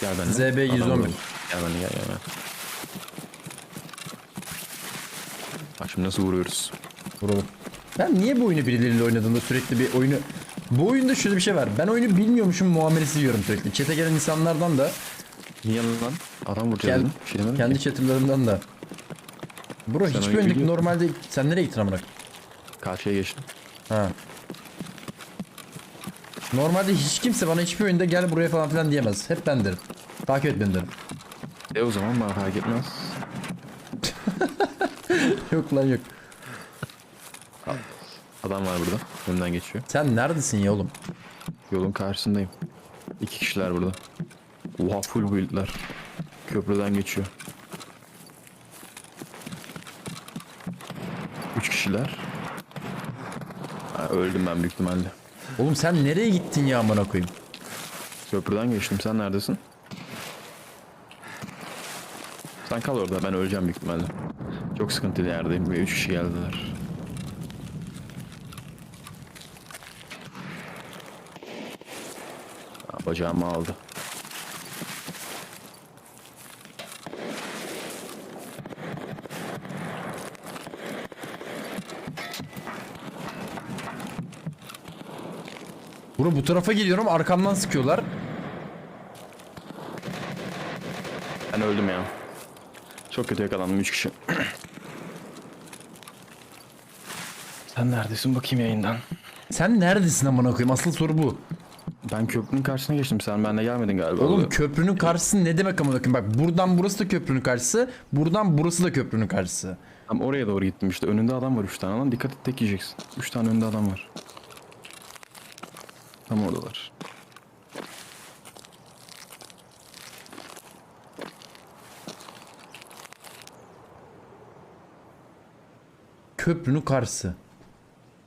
Gel benimle. ZB Adam 111. vuralım. Gel benimle gel gel. gel. Bak şimdi nasıl vuruyoruz. Vuralım. Ben niye bu oyunu birileriyle oynadığımda sürekli bir oyunu... Bu oyunda şöyle bir şey var. Ben oyunu bilmiyormuşum muamelesi yiyorum sürekli. Çete gelen insanlardan da, Niye lan? Adam vuracağız Gel-. Bir şey demedim kendi ki. chat'lerimden da. Bro Sen hiçbir oyunu oyundaki biliyorsun. normalde... Sen nereye gittin amına? Karşıya geçtim. Ha. Normalde hiç kimse bana hiçbir oyunda gel buraya falan filan diyemez. Hep ben derim. Takip et beni derim. E o zaman bana fark etmez. yok lan yok. Adam var burada. Önden geçiyor. Sen neredesin ya oğlum? Yolun karşısındayım. İki kişiler burada. Oha full build'ler. Köprüden geçiyor. Üç kişiler. Ha, öldüm ben büyük ihtimalle. Oğlum sen nereye gittin ya amına koyayım? Köprüden geçtim. Sen neredesin? Sen kal orada. Ben öleceğim büyük ihtimalle. Çok sıkıntılı yerdeyim ve üç kişi geldiler. Ha, bacağımı aldı. Bro bu tarafa geliyorum arkamdan sıkıyorlar. Ben öldüm ya. Çok kötü yakalandım 3 kişi. Sen neredesin bakayım yayından? Sen neredesin amına koyayım? Asıl soru bu. Ben köprünün karşısına geçtim. Sen benimle gelmedin galiba. Oğlum köprünün karşısı ne demek amına koyayım? Bak buradan burası da köprünün karşısı, buradan burası da köprünün karşısı. Tam oraya doğru gittim işte. Önünde adam var 3 tane lan. Dikkat et tek yiyeceksin. 3 tane önünde adam var. Tam oradalar. Köprünün karşısı.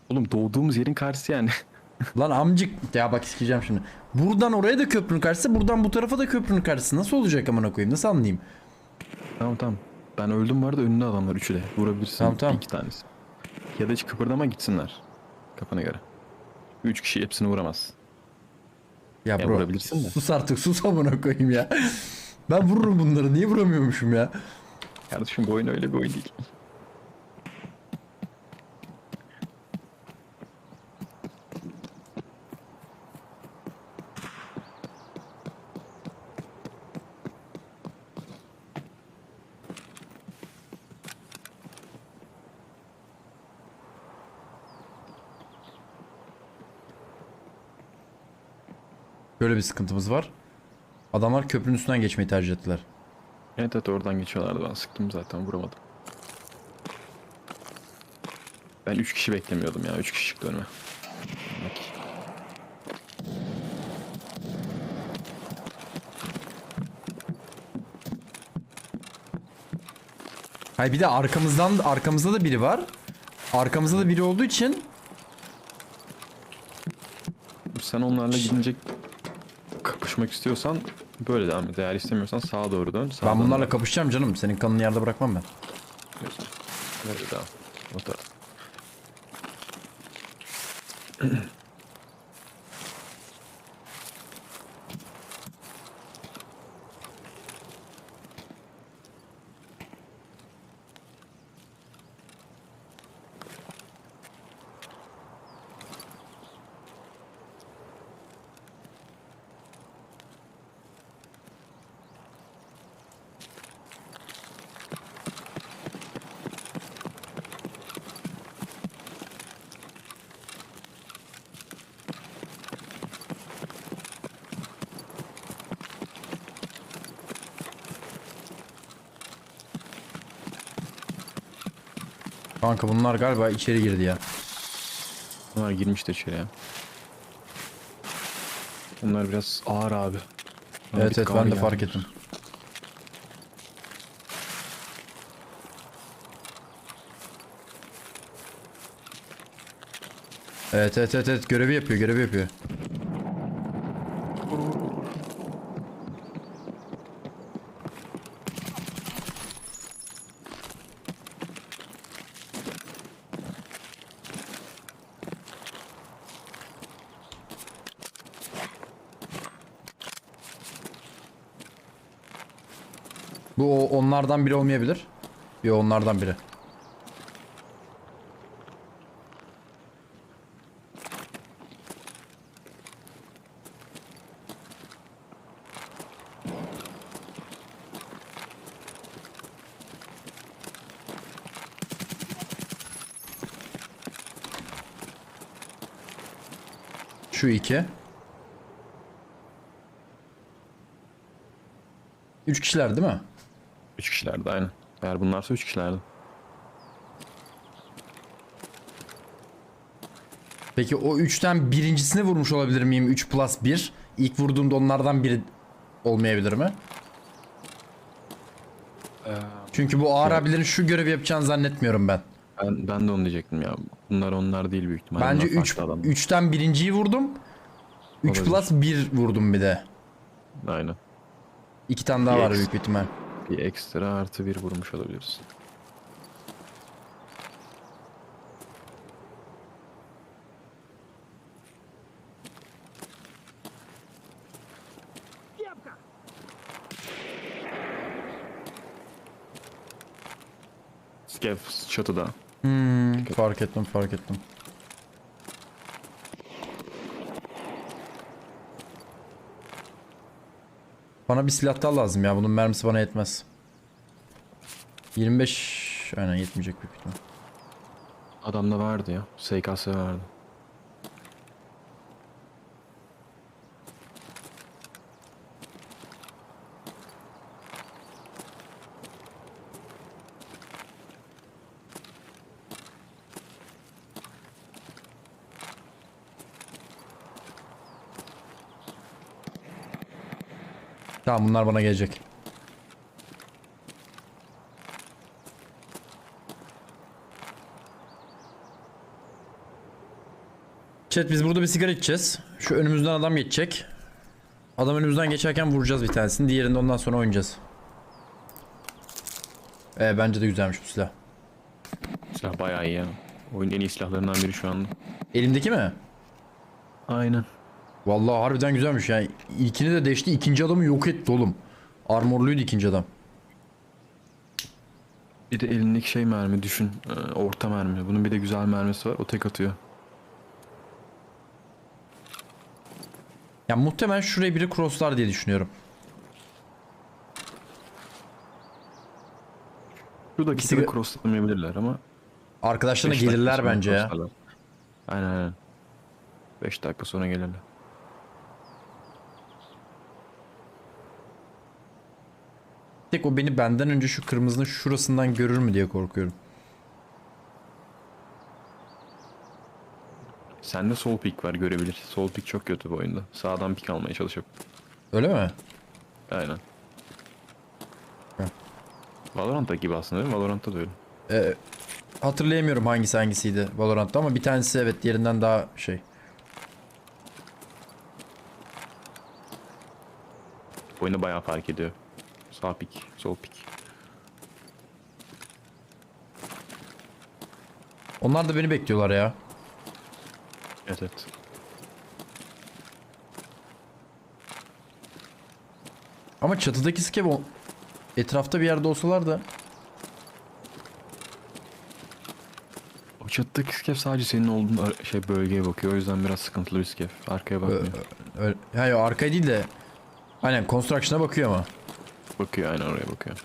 Oğlum doğduğumuz yerin karşısı yani. Lan amcık ya bak sikeceğim şimdi. Buradan oraya da köprünün karşısı, buradan bu tarafa da köprünün karşısı. Nasıl olacak amına koyayım? Nasıl anlayayım? tamam tamam. Ben öldüm arada önünde adamlar üçü de. Vurabilirsin. Tamam, tamam. iki tanesi. Ya da hiç kıpırdama gitsinler. Kafana göre. Üç kişi hepsini vuramaz. Ya Ya bro. vurabilirsin de. Sus artık sus amına koyayım ya. Ben vururum bunları. Niye vuramıyormuşum ya? Kardeşim bu oyun öyle bir oyun değil. Böyle bir sıkıntımız var. Adamlar köprünün üstünden geçmeyi tercih ettiler. Evet evet oradan geçiyorlardı ben sıktım zaten vuramadım. Ben 3 kişi beklemiyordum ya 3 kişi çıktı önüme. Hayır bir de arkamızdan arkamızda da biri var. Arkamızda da biri olduğu için Sen onlarla gidince kapışmak istiyorsan böyle devam et. Eğer istemiyorsan sağa doğru dön. ben sağdan bunlarla kapışacağım canım. Senin kanını yerde bırakmam ben. Böyle devam. O taraf. Kanka bunlar galiba içeri girdi ya. Bunlar girmiş de içeri ya. Bunlar biraz ağır abi. Bana Evet evet ben de fark ettim. Evet evet evet evet görevi yapıyor görevi yapıyor. Bu o- onlardan biri olmayabilir. Yo onlardan biri. Şu iki. Üç kişiler değil mi? 3 kişilerdi aynen. Eğer bunlarsa 3 kişilerdi. Peki o üçten birincisini vurmuş olabilir miyim? 3 plus 1. İlk vurduğumda onlardan biri olmayabilir mi? Çünkü bu ağır abilerin şu görevi yapacağını zannetmiyorum ben. Ben, ben de onu diyecektim ya. Bunlar onlar değil büyük ihtimalle. Bence Bunlar 3 farklı adam. 3'ten birinciyi vurdum. 3 Olabilir. plus 1 vurdum bir de. Aynen. İki tane daha var Yes. büyük ihtimal. Bir ekstra artı bir vurmuş olabiliriz. Skev çatıda. Hmm, fark ettim fark ettim. Bana bir silah daha lazım ya. Bunun mermisi bana yetmez. 25 aynen yetmeyecek büyük ihtimal. Adamda vardı ya. SKS vardı. Tamam bunlar bana gelecek. Chat biz burada bir sigara içeceğiz. Şu önümüzden adam geçecek. Adam önümüzden geçerken vuracağız bir tanesini. Diğerini ondan sonra oynayacağız. Ee, bence de güzelmiş bu silah. Silah bayağı iyi ya. Oyunun en iyi silahlarından biri şu anda. Elimdeki mi? Aynen. Vallahi harbiden güzelmiş yani. İlkini de deşti. ikinci adamı yok etti oğlum. Armorluydu ikinci adam. Bir de elindeki şey mermi düşün. Ee, orta mermi. Bunun bir de güzel mermisi var. O tek atıyor. Ya muhtemelen şuraya biri crosslar diye düşünüyorum. Şuradaki İkisi de de- crosslamayabilirler ama Arkadaşlarına beş dakika gelirler sonra bence ya. crosslarlar. Aynen aynen. 5 dakika sonra gelirler. Tek o beni benden önce şu kırmızının şurasından görür mü diye korkuyorum. Sende sol pik var görebilir. Sol pik çok kötü bu oyunda. Sağdan pik almaya çalışıp. Öyle mi? Aynen. Hı. Valorant'ta gibi aslında değil mi? Valorant'ta da öyle. Ee, hatırlayamıyorum hangisi hangisiydi Valorant'ta ama bir tanesi evet diğerinden daha şey. Oyunda bayağı fark ediyor. Sağ pik, sol pik. Onlar da beni bekliyorlar ya. Evet evet. Ama çatıdaki skev o- etrafta bir yerde olsalar da O çatıdaki skef sadece senin olduğun şey bölgeye bakıyor. O yüzden biraz sıkıntılı bir skef. Arkaya bakmıyor. öyle, hayır arkaya değil de aynen construction'a bakıyor ama. Bakıyor aynen oraya bakıyor.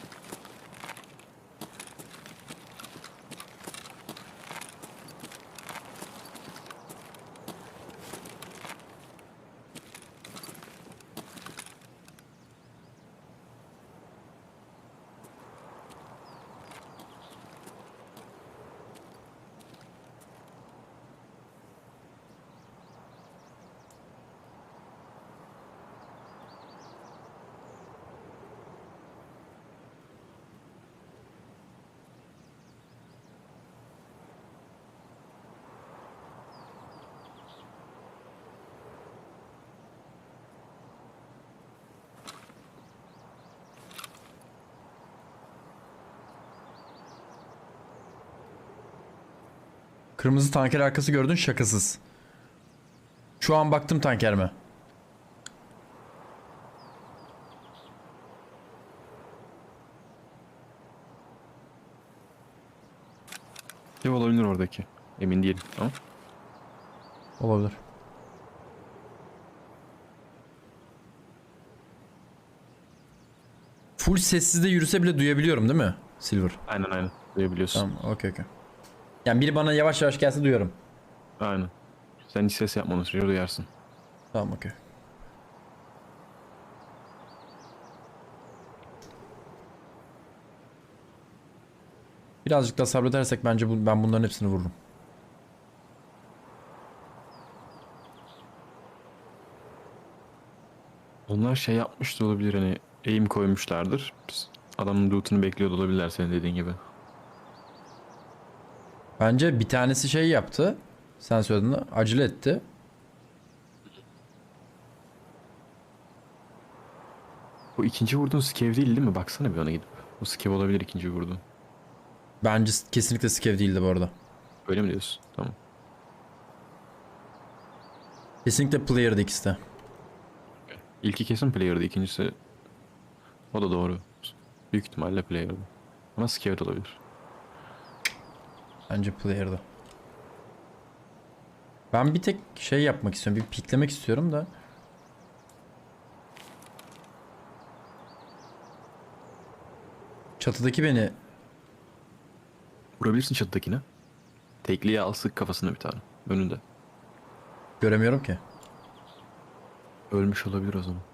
Kırmızı tanker arkası gördün şakasız. Şu an baktım tankerime. Ev olabilir oradaki. Emin değilim ama. Olabilir. Full sessizde yürüse bile duyabiliyorum değil mi? Silver. Aynen aynen. Duyabiliyorsun. Tamam okey okey. Yani biri bana yavaş yavaş gelse duyuyorum. Aynen. Sen hiç ses yapmanı sürece duyarsın. Tamam okey. Birazcık daha sabredersek bence bu, ben bunların hepsini vururum. Onlar şey yapmış da olabilir hani eğim koymuşlardır. Adamın loot'unu bekliyor da olabilirler senin dediğin gibi. Bence bir tanesi şey yaptı. Sen söyledin acele etti. Bu ikinci vurduğun skev değil değil mi? Baksana bir ona gidip. Bu skev olabilir ikinci vurduğun. Bence kesinlikle Skev değildi bu arada. Öyle mi diyorsun? Tamam. Kesinlikle player'dı ikisi de. İlki kesin player'dı. ikincisi o da doğru. Büyük ihtimalle player'dı. Ama skev de olabilir. Bence player'dı. Ben bir tek şey yapmak istiyorum. Bir piklemek istiyorum da. Çatıdaki beni Vurabilirsin çatıdakine. Tekliye al sık kafasına bir tane. Önünde. göremiyorum ki. Ölmüş olabilir o zaman.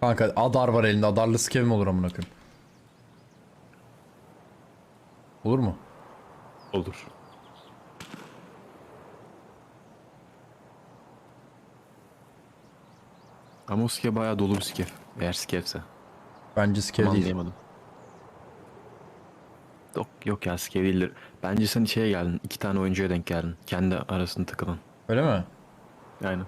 Kanka adar var elinde. Adarlı skev mi olur amına koyayım? Olur mu? Olur. Ama o skev bayağı dolu bir skev. Eğer skevse. Bence skev Tam değil. anlayamadım. Yok, yok ya skev değildir. Bence sen şeye geldin. iki tane oyuncuya denk geldin. Kendi arasında takılan. Öyle mi? Aynen.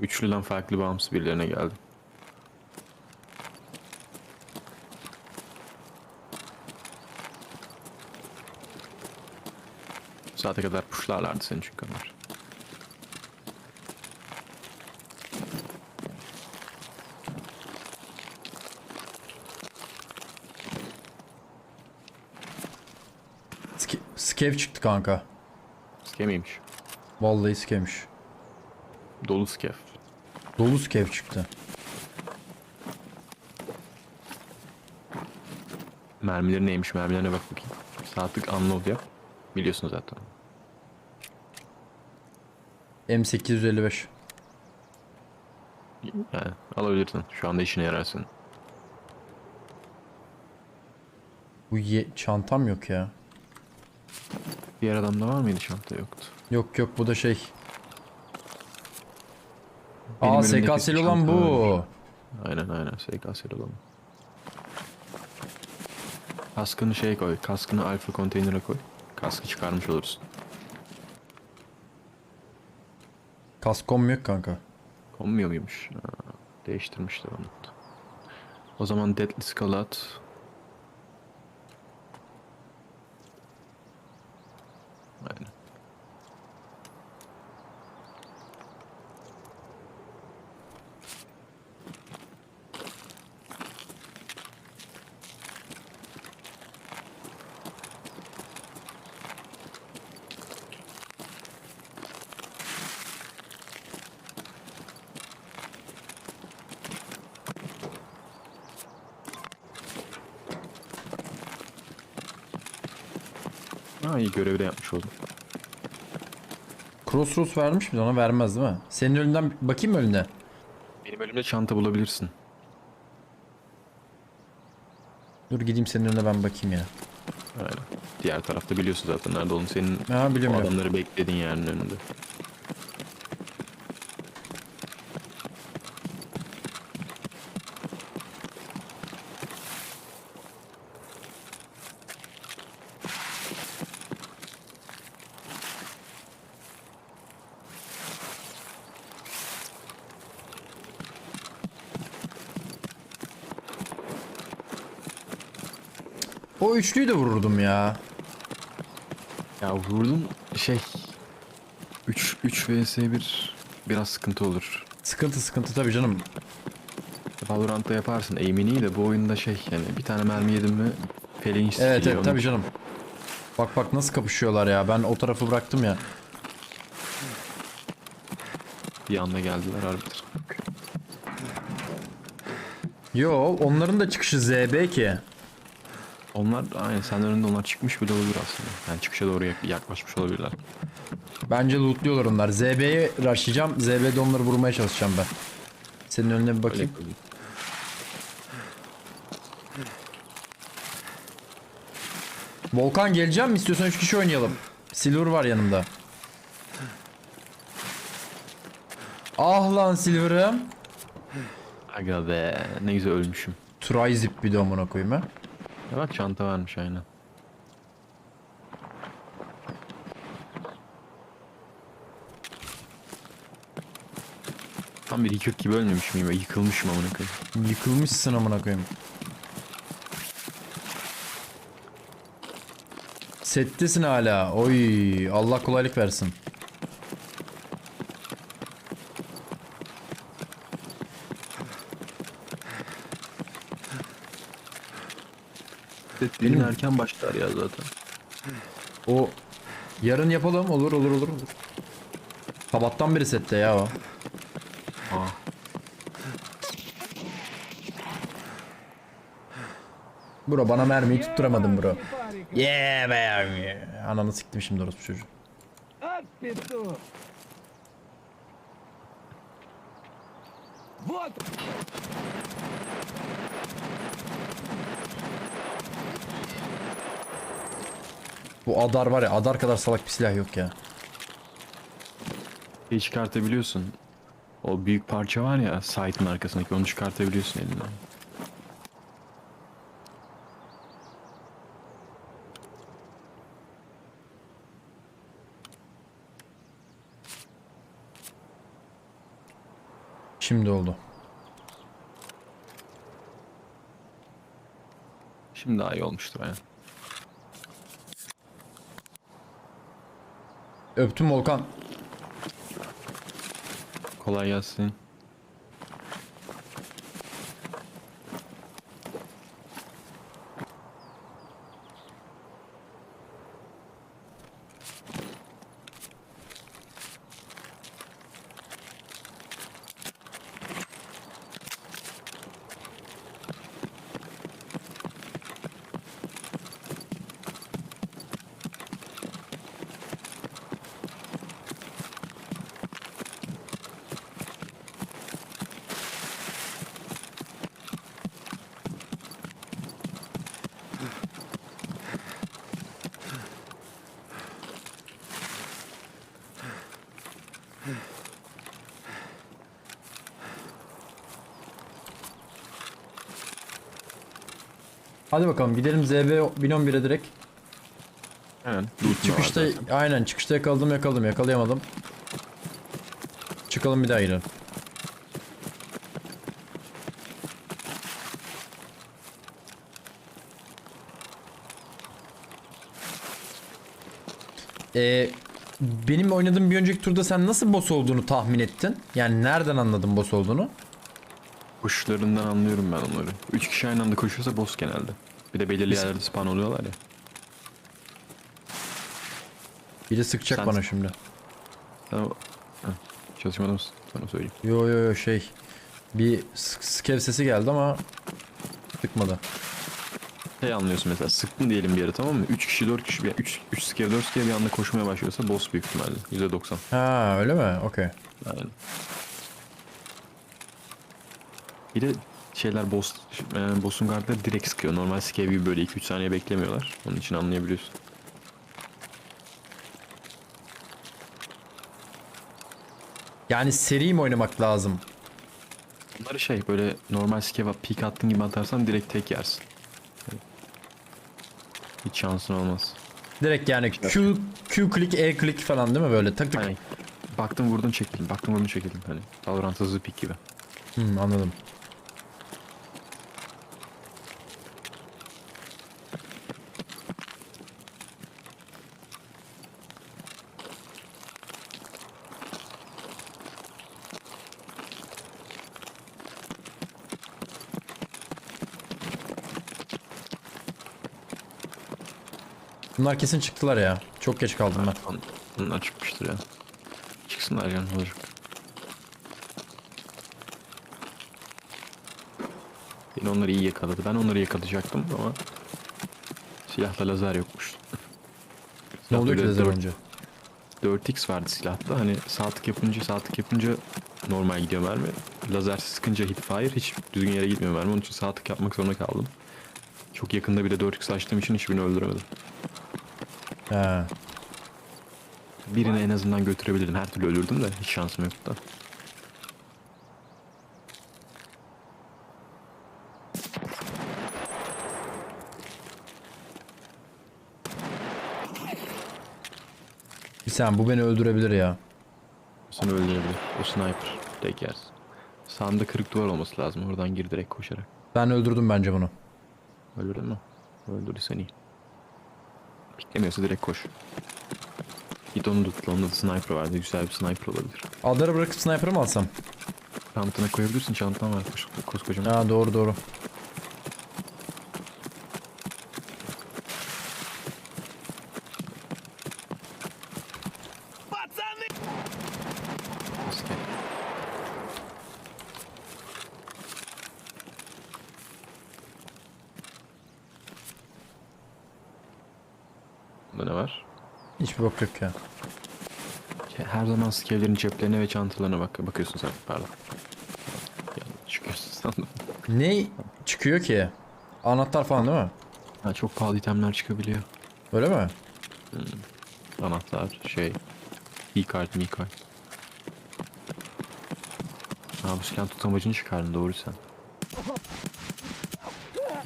Üçlüden farklı bağımsız birilerine geldi. Saate kadar puşlarlardı seni çünkü onlar. Ske skev çıktı kanka. Skemiymiş. Vallahi skevmiş. Dolu skev. Dolu skev çıktı. Mermileri neymiş mermilerine bak bakayım. Saatlik unload yap. Biliyorsun zaten. M855. Yani alabilirsin. Şu anda işine yararsın. Bu ye çantam yok ya. Diğer adamda var mıydı çanta yoktu. Yok yok bu da şey. Benim Aa önümdeki SKS'li olan bu. var. Aynen aynen SKS'li olan. Kaskını şey koy. Kaskını alfa konteynere koy. Kaskı çıkarmış olursun. Kaskom yok kanka. Konmuyor muymuş? Ha, değiştirmişler onu. O zaman Deadly Skull at. Aynen. Ha iyi görevi de yapmış oldum. Crossroads vermiş mi? Ona vermez değil mi? Senin önünden bakayım mı önüne? Benim elimde çanta bulabilirsin. Dur gideyim senin önüne ben bakayım ya. Aynen. Diğer tarafta biliyorsun zaten nerede olduğunu. Senin Ha o biliyorum. adamları beklediğin yerin önünde. Üçlüyü de vururdum ya. Ya vurdum şey... 3 vs 1 biraz sıkıntı olur. Sıkıntı sıkıntı tabii canım. Valorant'ta yaparsın aim'ini iyi de bu oyunda şey yani bir tane mermi yedim mi feleğin Evet evet tabii canım. Bak bak nasıl kapışıyorlar ya. Ben o tarafı bıraktım ya. Bir anda geldiler arbiter. Yo onların da çıkışı ZB ki. Onlar aynen senden önünde onlar çıkmış bile olabilir aslında. Yani çıkışa doğru yak- yaklaşmış olabilirler. Bence lootluyorlar onlar. ZB'ye rushlayacağım. ZB'de onları vurmaya çalışacağım ben. Senin önüne bir Öyle bakayım. yapalım. Volkan geleceğim mi? İstiyorsan 3 kişi oynayalım. Silver var yanımda. Ah lan Silver'ım. Aga be ne güzel ölmüşüm. Try zip bir de amına koyayım ha. Ya bak çanta varmış aynen. Tam bir yıkık gibi ölmemiş miyim? Yıkılmışım amına koyayım. Yıkılmışsın amına koyayım. Settesin hala. Oy Allah kolaylık versin. Benim Benim- erken başlar ya zaten. O yarın yapalım olur olur olur olur. Sabahtan beri sette ya o. Aa. Bro bana mermiyi tutturamadın bro. Yeah be. Ananı siktim şimdi orası çocuğu. От петух! Вот Bu Adar var ya Adar kadar salak bir silah yok ya. Şeyi çıkartabiliyorsun. O büyük parça var ya site'ın arkasındaki onu çıkartabiliyorsun elinden. Şimdi oldu. Şimdi daha iyi olmuştur aynen. Öptüm Volkan. Kolay gelsin. Hadi bakalım gidelim ZB 1011'e direkt. Loot Çıkışta aynen çıkışta yakaladım yakaladım yakalayamadım. Çıkalım bir daha gidelim. Ee, benim oynadığım bir önceki turda sen nasıl boss olduğunu tahmin ettin? Yani nereden anladın boss olduğunu? Kuşlarından anlıyorum ben onları. Üç kişi aynı anda koşuyorsa boss genelde. Bir de belirli Biz- yerlerde spawn oluyorlar ya. Biri sıkacak Sen- bana şimdi. Sen o... Heh, çalışmada mısın? Sana söyleyeyim. Yo yo yo şey. Bir sk- skev sesi geldi ama sıkmadı. Şey anlıyorsun mesela sıktın diyelim bir yere tamam mı? 3 kişi 4 kişi 3 3 scare 4 scare bir anda koşmaya başlıyorsa boss büyük ihtimalle %90. Ha öyle mi? Okey. Aynen. Bir de şeyler boss e, boss'un kartları direkt sıkıyor. Normal scare gibi böyle 2-3 saniye beklemiyorlar. Onun için anlayabiliyorsun. Yani seri mi oynamak lazım? Bunları şey böyle normal scare peek attığın gibi atarsan direkt tek yersin. Hiç şansın olmaz. Direkt yani Q, Q click, E click falan değil mi böyle tık tık. Hani baktım vurdun çekildin, baktım vurdun çekildin hani. Valorant hızlı peek gibi. Hmm, anladım. Bunlar kesin çıktılar ya. Çok geç kaldım ben. Onlar çıkmıştır ya. Çıksınlar canım olacak. Yine onları iyi yakaladı. Ben onları yakalayacaktım ama silahla lazer yokmuş. Ne Silahta oluyor ki lazer önce? 4x vardı silahta. Hani sağ tık yapınca sağ tık yapınca normal gidiyor mermi. Lazersiz sıkınca hit fire hiç düzgün yere gitmiyor mermi. Onun için sağ tık yapmak zorunda kaldım. Çok yakında bir de 4x açtığım için hiçbirini öldüremedim. He. Birini en azından götürebilirdim. Her türlü ölürdüm de hiç şansım yoktu da. Bir sen bu beni öldürebilir ya. Seni öldürebilir. O sniper. Tek yersin. Sağında kırık duvar olması lazım. Oradan gir direkt koşarak. Ben öldürdüm bence bunu. Öldürdün mü? Öldürdüysen iyi. Beklemiyorsa direkt koş. Git onu tutla. Onda da sniper vardı. Güzel bir sniper olabilir. Adları bırakıp sniper'ı mı alsam? Çantana koyabilirsin. Çantan var. Koş, koskocaman. Ha doğru doğru. Bok yok ya. Şey, Her zaman skevlerin ceplerine ve çantalarına bak bakıyorsun sen. Pardon. Yani çıkıyorsun sandım. Ne çıkıyor ki? Anahtar falan değil mi? Ha, çok pahalı itemler çıkabiliyor. Öyle mi? Anahtar, şey, e-kart, mi-kart. Ha bu silah tutamacını çıkardın doğru sen.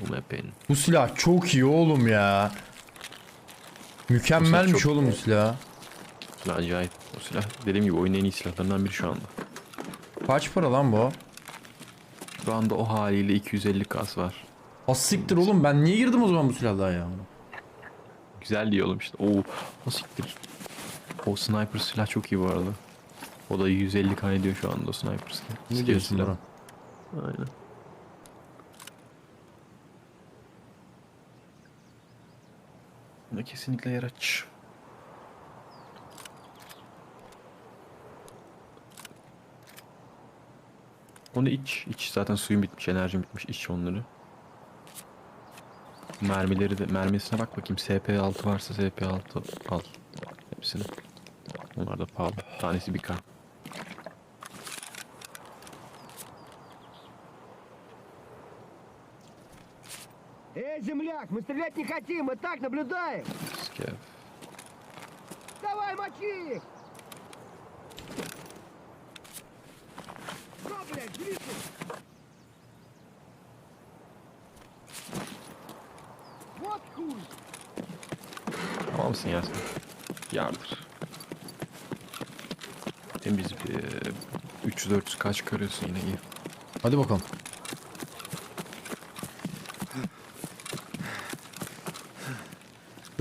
Bu map'in. Bu silah çok iyi oğlum ya. Mükemmelmiş çok- oğlum bu silah. Silah acayip. O silah dediğim gibi oyunun en iyi silahlarından biri şu anda. Kaç para lan bu? Şu anda o haliyle 250 kas var. Az siktir oğlum ben niye girdim o zaman bu silahla ya? Güzel diyor oğlum işte. Oo, o siktir. O sniper silah çok iyi bu arada. O da 150 k ediyor şu anda o sniper silah. Ne diyorsun? Aynen. Buna kesinlikle yer aç. Onu iç. iç. Zaten suyun bitmiş, enerjim bitmiş. İç onları. Mermileri de mermisine bak bakayım. SP6 varsa SP6 al. Hepsini. Onlar da pahalı. Tanesi bir k. земляк, мы стрелять не хотим, мы так наблюдаем! Skev. Давай, мочи их! Что, блядь, двигай! Вот хуй! Tamam mısın ya sen? Yardır. Temiz bir 300-400 kaç karıyorsun yine iyi. Hadi bakalım.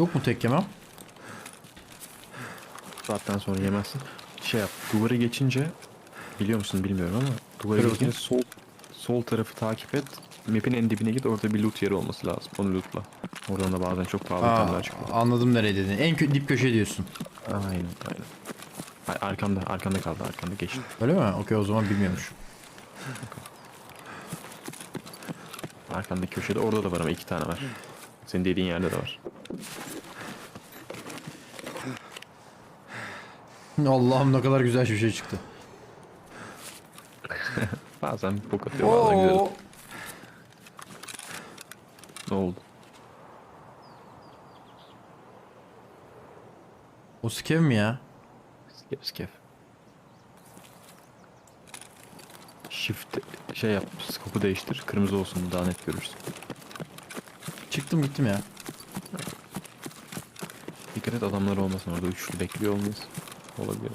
Yok mu tek yemem? Saatten sonra yemezsin. Şey yap, duvarı geçince biliyor musun bilmiyorum ama duvarı Dur geçince bakayım. sol sol tarafı takip et. Map'in en dibine git orada bir loot yeri olması lazım. Onu lootla. Oradan da bazen çok pahalı Aa, itemler çıkıyor. anladım nereye dediğini. En kö- dip köşe diyorsun. Aynen aynen. Ay, arkanda arkanda kaldı arkanda geçti. Öyle mi? Okey o zaman bilmiyormuş. Arkandaki köşede orada da var ama iki tane var. Senin dediğin yerde de var. Allah'ım ne kadar güzel şu şey çıktı. Bazen bok atıyor bazen güzel. Ne oldu? O skev mi ya? Skev skev. Shift şey yap, skopu değiştir, kırmızı olsun daha net görürsün. Çıktım gittim ya. Dikkat et adamlar olmasın orada üçlü bekliyor olmayız olabilir.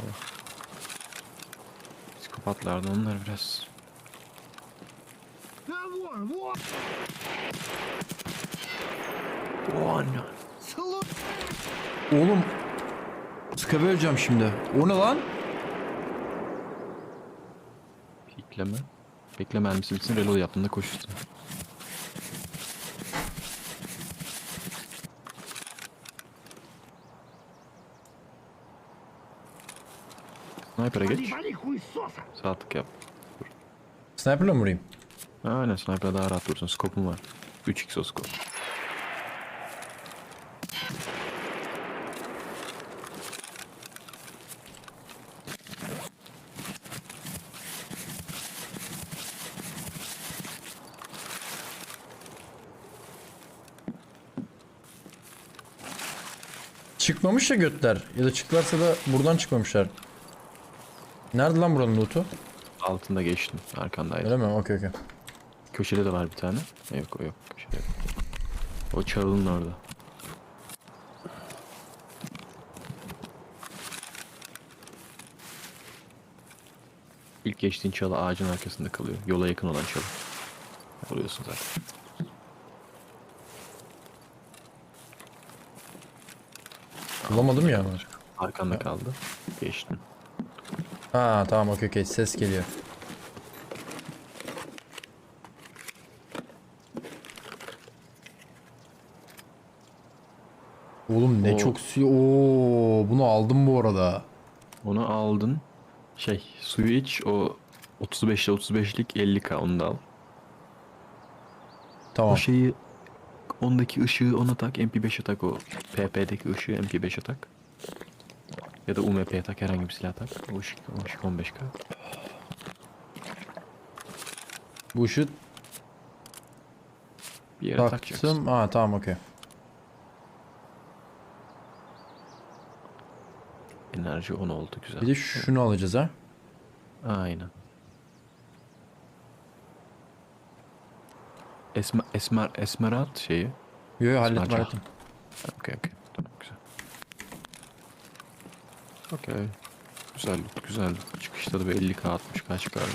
Psikopatlardı onlar biraz. Oh, no. Oğlum Skabe öleceğim şimdi. O ne lan? Pikleme. Bekleme elbisi bitsin. Reload yaptığında koşuştu. Sniper'e geç. Saatlik yap. Dur. Sniper'la mı vurayım? Aynen sniper'la daha rahat vurursun. Scope'um var. 3x o scope. Çıkmamış ya götler. Ya da çıklarsa da buradan çıkmamışlar. Nerede lan buranın loot'u? Altında geçtim. Arkandaydı. Öyle mi? Okey okey. Köşede de var bir tane. Yok o yok. Köşede yok. O çağılın orada. İlk geçtiğin çalı ağacın arkasında kalıyor. Yola yakın olan çalı. Oluyorsun zaten. Bulamadım ya. Arkanda kaldı. Geçtin. Ha tamam okey okey ses geliyor. Oğlum ne Oo. çok suyu. Oo, bunu aldım bu arada. Onu aldın. Şey suyu iç o 35'te 35'lik 50k onu da al. Tamam. O şeyi ondaki ışığı ona tak MP5'e tak o PP'deki ışığı MP5'e tak. Ya da UMP'ye tak herhangi bir silah tak. O ışık, o ışık 15k. Bu ışığı Bir yere takacaksın. taktım. Ha tamam okey. Enerji 10 oldu güzel. Bir de şunu alacağız ha. Aynen. Esma, esmer, esmerat şeyi. Yo yo hallettim Sadece- hallettim. Ha, Okey okey. Tamam güzel. Okey. Güzel güzel. Çıkışta da bir 50k 60k çıkardım.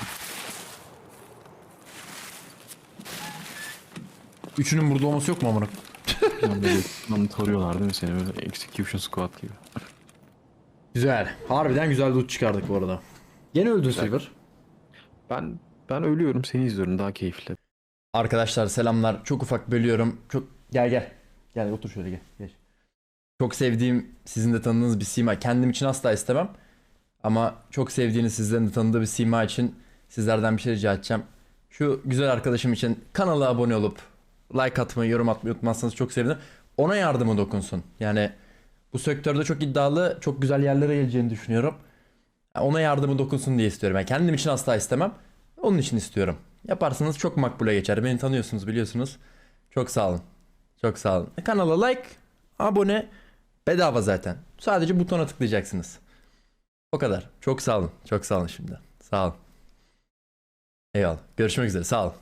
Üçünün burada olması yok mu amına? Böyle lan tarıyorlar değil mi seni böyle execution squad gibi. Güzel. Harbiden güzel loot çıkardık bu arada. Gene öldün Silver. Ben ben ölüyorum seni izliyorum daha keyifli. Arkadaşlar selamlar. Çok ufak bölüyorum. Çok gel gel. Gel otur şöyle gel. Geç. Çok sevdiğim sizin de tanıdığınız bir sima. Kendim için asla istemem. Ama çok sevdiğiniz sizlerin de tanıdığı bir sima için sizlerden bir şey rica edeceğim. Şu güzel arkadaşım için kanala abone olup like atmayı, yorum atmayı unutmazsanız çok sevinirim. Ona yardımı dokunsun. Yani bu sektörde çok iddialı, çok güzel yerlere geleceğini düşünüyorum. Ona yardımı dokunsun diye istiyorum. Yani kendim için asla istemem. Onun için istiyorum. Yaparsanız çok makbule geçer. Beni tanıyorsunuz biliyorsunuz. Çok sağ olun. Çok sağ olun. Kanala like, abone bedava zaten. Sadece butona tıklayacaksınız. O kadar. Çok sağ olun. Çok sağ olun şimdi. Sağ olun. Eyvallah. Görüşmek üzere. Sağ olun.